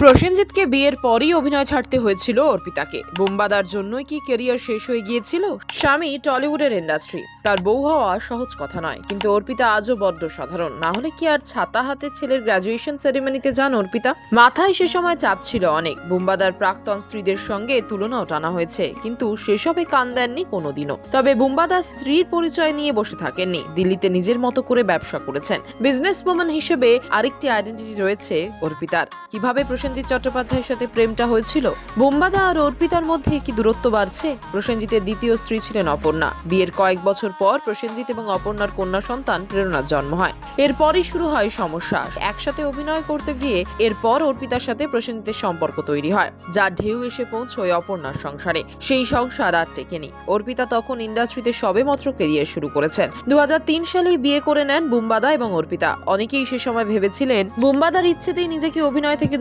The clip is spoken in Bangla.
প্রসেনজিৎকে বিয়ের পরই অভিনয় ছাড়তে হয়েছিল অর্পিতাকে। বোম্বাদার জন্যই কি কেরিয়ার শেষ হয়ে গিয়েছিল? স্বামী টলিউডের ইন্ডাস্ট্রি তার বউ হওয়া সহজ কথা নয়। কিন্তু অর্পিতা আজও বড্ড সাধারণ। না হলে কি আর ছাতা হাতে ছেলের গ্র্যাজুয়েশন সেরেমনিতে যান অর্পিতা? মাথায় সে সময় চাপ ছিল অনেক। বুম্বাদার প্রাক্তন স্ত্রীদের সঙ্গে তুলনাও টানা হয়েছে। কিন্তু সেসবে কান দেননি কোনোদিনও। তবে বুম্বাদার স্ত্রীর পরিচয় নিয়ে বসে থাকেননি। দিল্লিতে নিজের মতো করে ব্যবসা করেছেন। বিজনেস ওম্যান হিসেবে আরেকটি আইডেন্টিটি রয়েছে অর্পিতার। কীভাবে প্রসেনজিৎ চট্টোপাধ্যায়ের সাথে প্রেমটা হয়েছিল। বোম্বাদা আর অর্পিতার মধ্যে কি দূরত্ব বাড়ছে? প্রসেনজিতের দ্বিতীয় স্ত্রী ছিলেন অপর্ণা। বিয়ের কয়েক বছর পর প্রসেনজিৎ এবং অপর্ণার কন্যা সন্তান প্রেরণার জন্ম হয়। এরপরই শুরু হয় সমস্যা। একসাথে অভিনয় করতে গিয়ে এরপর অর্পিতার সাথে প্রসেনজিতের সম্পর্ক তৈরি হয়, যা ঢেউ এসে পৌঁছয় অপর্ণার সংসারে। সেই সংসার আর টেকেনি। অর্পিতা তখন ইন্ডাস্ট্রিতে সবেমাত্র কেরিয়ার শুরু করেছেন। দু হাজার তিন সালেই বিয়ে করে নেন বুম্বাদা এবং অর্পিতা। অনেকেই সে সময় ভেবেছিলেন, বুম্বাদার ইচ্ছেতেই নিজেকে অভিনয় থেকে